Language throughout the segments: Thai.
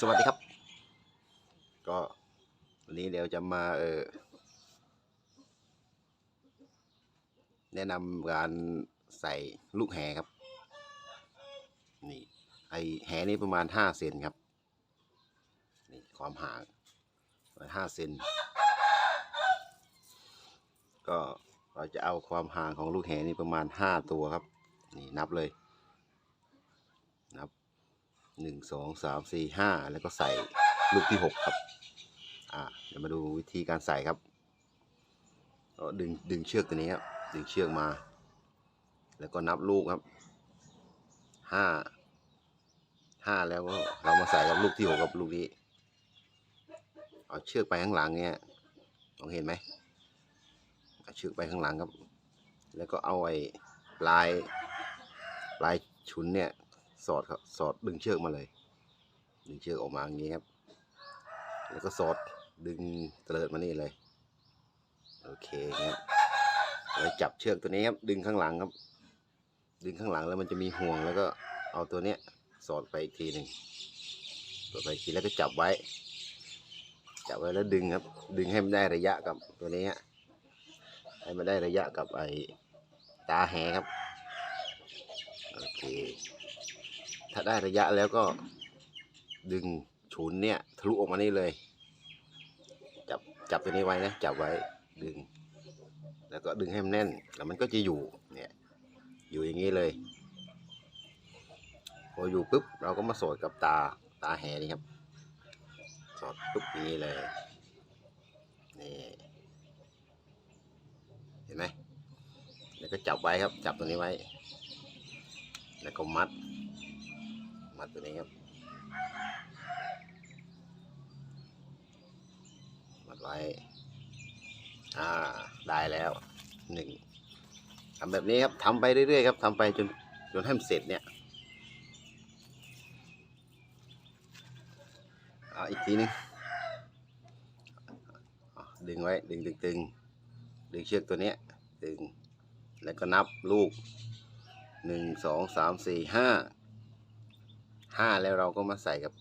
สวัสดีครับ ก็วันนี้เดี๋ยวจะมาเออแนะนำการใส่ลูกแหครับ นี่ ไอแหนี่ประมาณห้าเซนครับ นี่ความห่างประมาณห้าเซนก็เราจะเอาความห่างของลูกแหนี่ประมาณห้าตัวครับ นี่นับเลย หนึ่งสองสามสี่ห้าแล้วก็ใส่ลูกที่หกครับ อ่าเดี๋ยวมาดูวิธีการใส่ครับก็ดึงดึงเชือกตัวนี้ครับดึงเชือกมา แล้วก็นับลูกครับห้าห้าแล้วก็เรามาใส่กับลูกที่หกกับลูกนี้เอาเชือกไปข้างหลังเนี่ยมองเห็นไหมเอาเชือกไปข้างหลังครับ แล้วก็เอาไอ้ปลายปลายฉุนเนี่ย สอดครับสอดดึงเชือกมาเลย ดึงเชือกออกมาอย่างนี้ครับ แล้วก็สอดดึงเตลิดมานี่เลย โอเคครับแล้วจับเชือกตัวนี้ครับดึงข้างหลังครับ ดึงข้างหลังแล้วมันจะมีห่วงแล้วก็เอาตัวเนี้ยสอดไปอีกทีหนึ่งสอดไปอีกทีแล้วก็จับไว้ จับไว้แล้วดึงครับ ดึงให้มันได้ระยะกับตัวนี้ให้มันได้ระยะกับไอ้ตาแหครับ โอเค ถ้าได้ระยะแล้วก็ดึงฉุนเนี่ยทะลุออกมานี่เลย จับจับตัวนี้ไว้นะจับไว้ดึง แล้วก็ดึงให้มันแน่น แล้วมันก็จะอยู่เนี่ยอยู่อย่างนี้เลยพออยู่ปุ๊บเราก็มาสอดกับตาตาแหนี่ครับ สอดปุ๊บอย่างนี้เลยนี่เห็นไหมแล้วก็จับไว้ครับ จับตัวนี้ไว้ แล้วก็มัด มัดตัวนี้ครับ มัดไว้ อ่า ได้แล้วหนึ่งทำแบบนี้ครับทำไปเรื่อยๆครับทำไปจนจนให้มันเสร็จเนี่ยเอาอีกทีนึงอะดึงไว้ ดึงดึงดึงดึงเชือกตัวเนี้ยดึง แล้วก็นับลูกหนึ่งสองสามสี่ห้า ห้าแล้วเราก็มาใส่กับ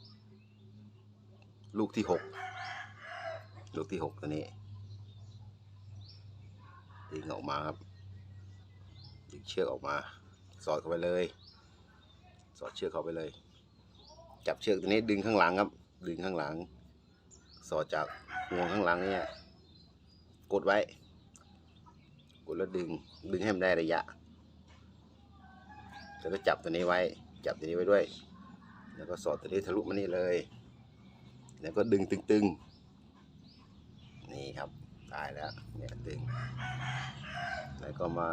ลูกที่หกลูกที่หกตัวนี้ดึงออกมาครับดึงเชือกออกมา สอดเข้าไปเลย สอดเชือกเข้าไปเลย จับเชือกตัวนี้ดึงข้างหลังครับ ดึงข้างหลัง สอดจากห่วงข้างหลังเนี่ยกดไว้ กดแล้วดึงดึงให้มันได้ระยะแล้วก็จับตัวนี้ไว้ จับตัวนี้ไว้ด้วย แล้วก็สอดตัวนี้ทะลุมานี่เลย แล้วก็ดึงตึงๆ นี่ครับได้แล้วเนี่ยดึง แล้วก็มา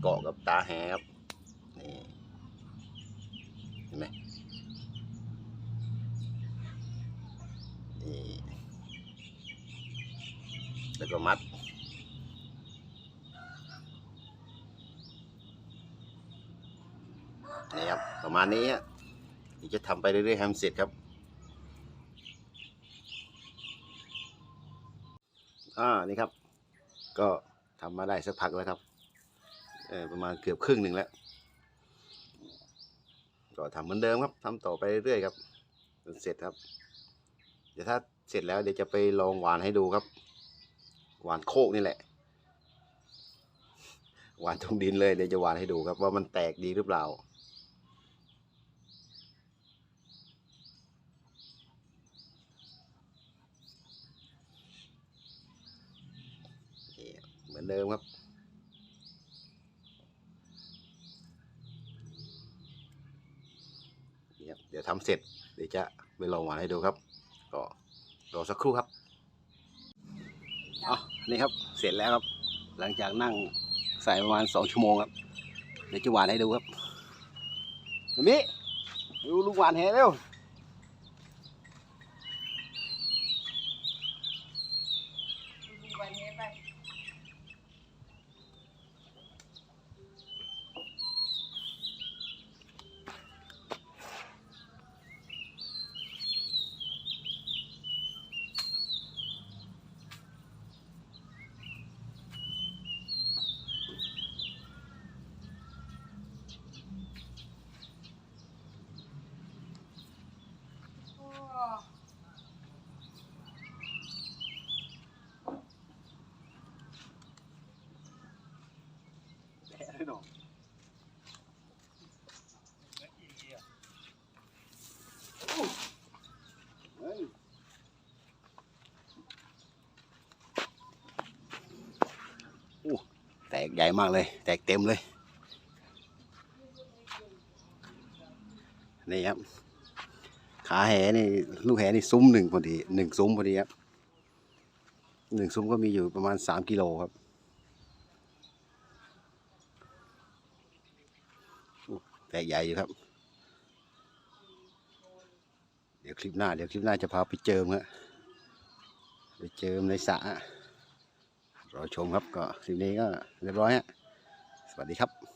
เกาะกับตาแหครับนี่เห็นไหมนี่แล้วก็มัดนี่ครับประมาณนี้ฮะี๋ยวจะทำไปเรื่อยๆให้มันเสร็จครับอ่านี่ครับ ก็ทำมาได้สักพักแล้วครับเออประมาณเกือบครึ่งหนึ่งแล้ว ก็ทำเหมือนเดิมครับทำต่อไปเรื่อยๆครับจนเสร็จครับ เดี๋ยวถ้าเสร็จแล้วเดี๋ยวจะไปลองหวานให้ดูครับ หวานโคกนี่แหละ หวานตรงดินเลยเดี๋ยวจะหวานให้ดูครับว่ามันแตกดีหรือเปล่า นี่เห มือนเดิมครับนี่ครับ เดี๋ยวทำเสร็จเดี๋ยวจะไปลองหวานให้ดูครับ ก็รอสักครู่ครับอ๋อนี่ครับ เสร็จแล้วครับ หลังจากนั่งใส่ประมาณสองชั่วโมงครับ เดี๋ยวจะหวานให้ดูครับมามิดูลูกหวานแหเร็ว พี่น้องแตกใหญ่มากเลย แตกเต็มเลย นี่ครับ ขาแหนี่ลูกแหนี่ซุ้มหนึ่งพอดีหนึ่งซุ้มพอดีครับหนึ่งซุ้มก็มีอยู่ประมาณสามกิโลครับ ตกใหญ่อยู่ครับ เดี๋ยวคลิปหน้า เดี๋ยวคลิปหน้าจะพาไปเจิมครับไปเจิมในสระรอชมครับก็คลิปนี้ก็เรียบร้อยฮะสวัสดีครับ